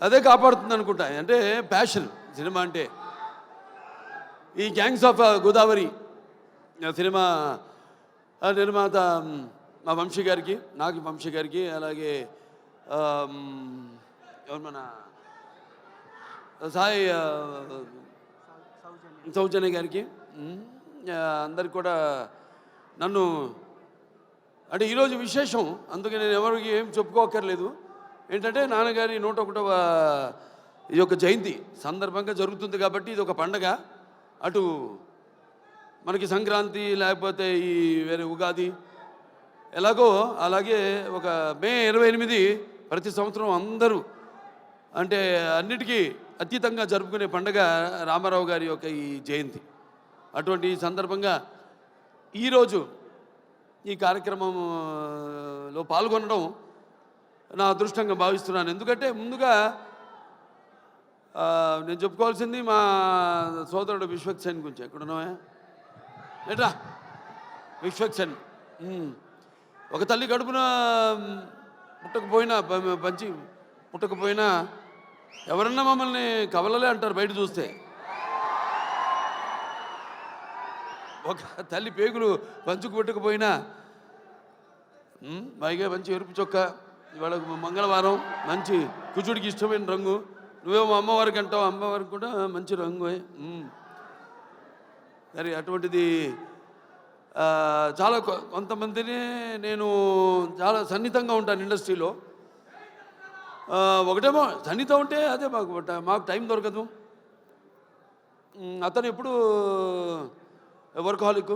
అదే కాపాడుతుంది అనుకుంటా అంటే ప్యాషన్ సినిమా అంటే. ఈ గ్యాంగ్స్ ఆఫ్ గోదావరి సినిమా నిర్మాత మా వంశీ గారికి నాకు వంశీ గారికి అలాగే ఎవరు మన సాయి సౌజన్య గారికి అందరికి కూడా నన్ను అంటే ఈరోజు విశేషం అందుకే నేను ఎవరికి ఏం చెప్పుకోకర్లేదు ఏంటంటే నాన్నగారి నూట ఒకటవ ఈ యొక్క జయంతి సందర్భంగా జరుగుతుంది కాబట్టి ఇది ఒక పండగ. అటు మనకి సంక్రాంతి లేకపోతే ఈ వేరే ఉగాది ఎలాగో అలాగే ఒక మే ఇరవై ఎనిమిది ప్రతి సంవత్సరం అందరూ అంటే అన్నిటికీ అతీతంగా జరుపుకునే పండగ రామారావు గారి యొక్క ఈ జయంతి. అటువంటి సందర్భంగా ఈరోజు ఈ కార్యక్రమంలో పాల్గొనడం నా అదృష్టంగా భావిస్తున్నాను. ఎందుకంటే ముందుగా నేను చెప్పుకోవాల్సింది మా సోదరుడు విశ్వక్సేన్ గురించి. ఎక్కడున్నావా? ఏట్రా? విశ్వక్సేన్ ఒక తల్లి కడుపున పుట్టకపోయినా పంచి పుట్టకపోయినా ఎవరన్నా మమ్మల్ని కవలలే అంటారు బయట చూస్తే. ఒక తల్లి పేగులు పంచుకు పెట్టుకుపోయినా పైగా మంచి ఎరుపు చొక్క ఇవాళ మంగళవారం మంచి కూచుడికి ఇష్టమైన రంగు. నువ్వేమో అమ్మవారికి అంటావు అమ్మవారికి కూడా మంచి రంగు సరే అటువంటిది చాలా కొ- కొంతమందిని నేను చాలా సన్నిహితంగా ఉంటాను ఇండస్ట్రీలో. ఒకటేమో సన్నిహితం ఉంటే అదే మాకు మాకు టైం దొరకదు. అతను ఎప్పుడు వర్కాలిక్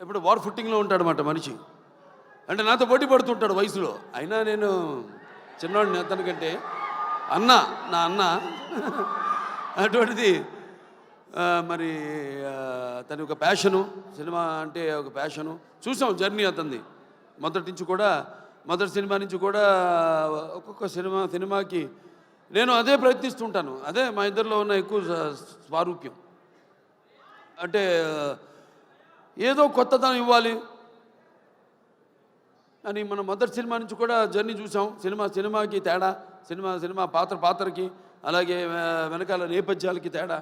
ఎప్పుడు వార్ ఫుట్టింగ్లో ఉంటాడనమాట మనిషి. అంటే నాతో పోటీ పడుతుంటాడు వయసులో. అయినా నేను చిన్నవాడిని అతనికంటే అన్న నా అన్న. అటువంటిది మరి తన ఒక ప్యాషను సినిమా అంటే ఒక ప్యాషను. చూసాం జర్నీ అతనిది. మొదటి నుంచి కూడా మొదటి సినిమా నుంచి కూడా ఒక్కొక్క సినిమా సినిమాకి నేను అదే ప్రయత్నిస్తుంటాను. అదే మా ఇద్దరిలో ఉన్న ఎక్కువ స్వారూప్యం. అంటే ఏదో కొత్తదనం ఇవ్వాలి. అని మనం మొదటి సినిమా నుంచి కూడా జర్నీ చూసాం. సినిమా సినిమాకి తేడా సినిమా సినిమా పాత్ర పాత్రకి అలాగే వెనకాల నేపథ్యాలకి తేడా.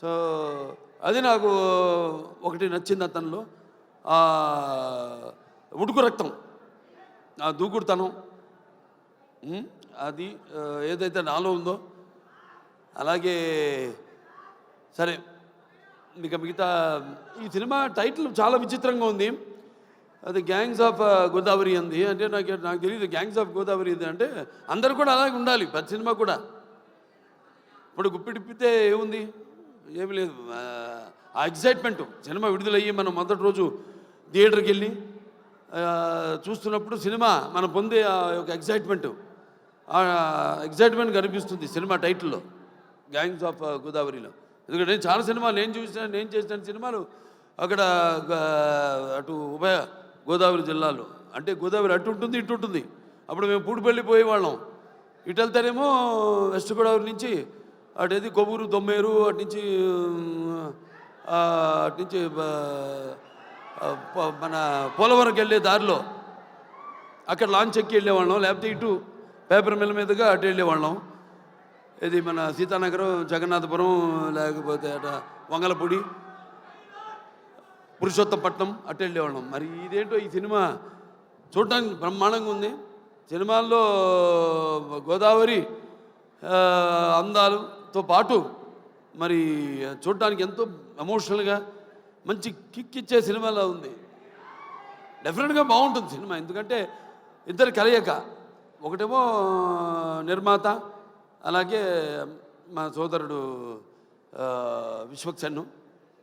సో అది నాకు ఒకటి నచ్చింది అతనిలో. ఉడుకు రక్తం. ఆ దూకుడుతనం. అది ఏదైతే నాలో ఉందో. అలాగే సరే ఇక మిగతా ఈ సినిమా టైటిల్ చాలా విచిత్రంగా ఉంది. అది గ్యాంగ్స్ ఆఫ్ uh, గోదావరి అంది. అంటే నాకు నాకు తెలియదు గ్యాంగ్స్ ఆఫ్ గోదావరి ఇది అంటే అందరు కూడా అలాగే ఉండాలి ప్రతి సినిమా కూడా. ఇప్పుడు గుప్పిడిప్పితే ఏముంది? ఏమి లేదు. ఆ, ఎగ్జైట్మెంట్ సినిమా విడుదలయ్యి మనం మొదటి రోజు థియేటర్కి వెళ్ళి చూస్తున్నప్పుడు సినిమా మనం పొందే ఆ యొక్క ఎగ్జైట్మెంట్ ఆ ఎగ్జైట్మెంట్ కనిపిస్తుంది సినిమా టైటిల్లో గ్యాంగ్స్ ఆఫ్ uh, గోదావరిలో. ఎందుకంటే నేను చాలా సినిమాలు నేను చూసిన నేను చేసిన సినిమాలు అక్కడ అటు ఉభయ గోదావరి జిల్లాలో. అంటే గోదావరి అటు ఉంటుంది ఇటు ఉంటుంది. అప్పుడు మేము పూడిపల్లి పోయేవాళ్ళం. ఇటు వెళ్తారేమో వెస్ట్ గోదావరి నుంచి అటు ఏది కొవ్వూరు దొమ్మేరు అటు నుంచి అటు నుంచి మన పోలవరంకి వెళ్ళే దారిలో. అక్కడ లాంచ్ ఎక్కి వెళ్ళేవాళ్ళం. లేకపోతే ఇటు పేపర్ మిల్ మీదుగా అటు వెళ్ళేవాళ్ళం. ఇది మన సీతానగరం జగన్నాథపురం లేకపోతే అట వంగలపూడి పురుషోత్తపట్నం అటు వెళ్ళేవాళ్ళం మరి ఇదేంటో ఈ సినిమా చూడటానికి బ్రహ్మాండంగా ఉంది. సినిమాల్లో గోదావరి అందాలతో పాటు మరి చూడటానికి ఎంతో ఎమోషనల్గా మంచి కిక్ ఇచ్చే సినిమాలా ఉంది. డెఫినెట్గా బాగుంటుంది సినిమా. ఎందుకంటే ఇద్దరు కలయిక. ఒకటేమో నిర్మాత అలాగే మా సోదరుడు విశ్వక్సన్ను